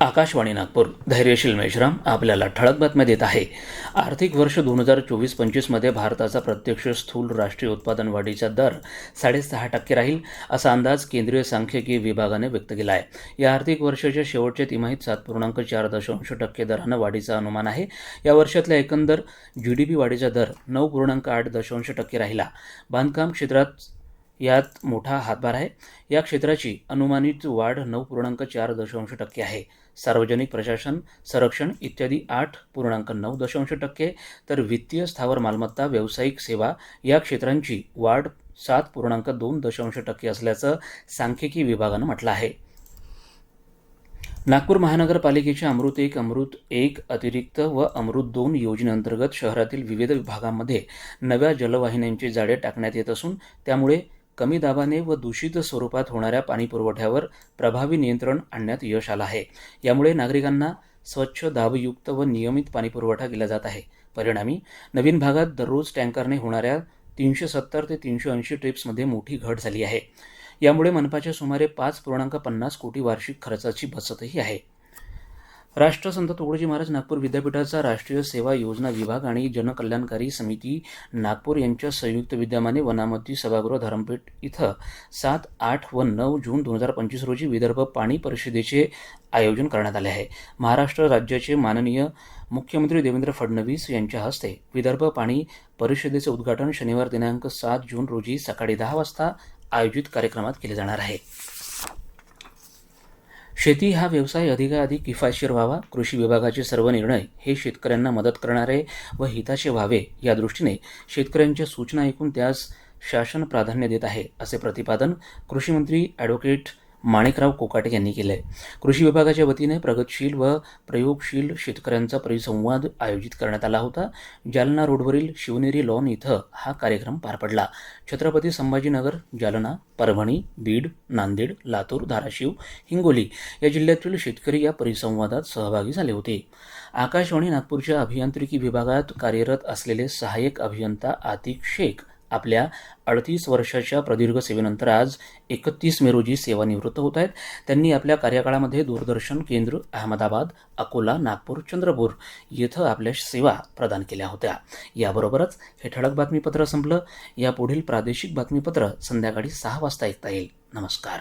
आकाशवाणी नागपूर. धैर्यशील मेश्राम आपल्याला ठळक बातम्या देत आहे. आर्थिक वर्ष दोन हजार चोवीस पंचवीसमध्ये भारताचा प्रत्यक्ष स्थूल राष्ट्रीय उत्पादन वाढीचा दर साडेसहा टक्के राहील असा अंदाज केंद्रीय सांख्यिकी विभागाने व्यक्त केला आहे या आर्थिक वर्षाच्या शेवटच्या तिमाहीत सात पूर्णांक चार दशांश टक्के दरानं वाढीचा अनुमान आहे. या वर्षातल्या एकंदर जी डी पी वाढीचा दर नऊ पूर्णांक आठ दशांश टक्के राहिला. बांधकाम क्षेत्रात यात मोठा हातभार आहे. या क्षेत्राची अनुमानित वाढ नऊ पूर्णांक चार दशांश टक्के आहे. सार्वजनिक प्रशासन संरक्षण इत्यादी आठ पूर्णांक नऊ दशांश टक्के. तर वित्तीय स्थावर मालमत्ता व्यावसायिक सेवा या क्षेत्रांची वाढ सात पूर्णांक दोन दशांश टक्के असल्याचं सांख्यिकी विभागानं म्हटलं आहे. नागपूर महानगरपालिकेच्या अमृत एक अमृत एक अतिरिक्त व अमृत दोन योजनेअंतर्गत शहरातील विविध विभागांमध्ये नव्या जलवाहिन्यांची जाळे टाकण्यात येत असून त्यामुळे कमी दाबाने व दूषित स्वरूपात होणाऱ्या पाणी पुरवठ्यावर प्रभावी नियंत्रण आणण्यात यश आलं आहे. यामुळे नागरिकांना स्वच्छ दाबयुक्त व नियमित पाणीपुरवठा केला जात आहे. परिणामी नवीन भागात दररोज टँकरने होणाऱ्या तीनशे सत्तर ते तीनशे ऐंशी ट्रिप्समध्ये मोठी घट झाली आहे. यामुळे मनपाच्या सुमारे पाच पूर्णांक पन्नास कोटी वार्षिक खर्चाची बचतही आहे. राष्ट्रसंत तुकडोजी महाराज नागपूर विद्यापीठाचा राष्ट्रीय सेवा योजना विभाग आणि जनकल्याणकारी समिती नागपूर यांच्या संयुक्त विद्यमाने वनामती सभागृह धरमपेठ इथं सात आठ व नऊ जून दोन हजार पंचवीस रोजी विदर्भ पाणी परिषदेचे आयोजन करण्यात आले आहे. महाराष्ट्र राज्याचे माननीय मुख्यमंत्री देवेंद्र फडणवीस यांच्या हस्ते विदर्भ पाणी परिषदेचे उद्घाटन शनिवार दिनांक सात जून रोजी सकाळी दहा वाजता आयोजित कार्यक्रमात केले जाणार आहे. शेती हा व्यवसाय अधिकाधिक किफायतशीर व्हावा. कृषी विभागाचे सर्व निर्णय हे शेतकऱ्यांना मदत करणारे व हिताचे व्हावे या दृष्टीने शेतकऱ्यांच्या सूचना ऐकून त्यास शासन प्राधान्य देत आहे असे प्रतिपादन कृषीमंत्री ॲडव्होकेट माणिकराव कोकाटे यांनी केलं आहे कृषी विभागाच्या वतीने प्रगतशील व प्रयोगशील शेतकऱ्यांचा परिसंवाद आयोजित करण्यात आला होता. जालना रोडवरील शिवनेरी लॉन इथं हा कार्यक्रम पार पडला. छत्रपती संभाजीनगर जालना परभणी बीड नांदेड लातूर धाराशिव हिंगोली या जिल्ह्यातील शेतकरी या परिसंवादात सहभागी झाले होते. आकाशवाणी नागपूरच्या अभियांत्रिकी विभागात कार्यरत असलेले सहाय्यक अभियंता आतिक शेख आपल्या अडतीस वर्षाच्या प्रदीर्घ सेवेनंतर आज एकतीस मे रोजी सेवानिवृत्त होत आहेत. त्यांनी आपल्या कार्यकाळामध्ये दूरदर्शन केंद्र अहमदाबाद अकोला नागपूर चंद्रपूर येथं आपल्या सेवा प्रदान केल्या होत्या. याबरोबरच हे ठळक बातमीपत्र संपलं. यापुढील प्रादेशिक बातमीपत्र संध्याकाळी सहा वाजता ऐकता येईल. नमस्कार.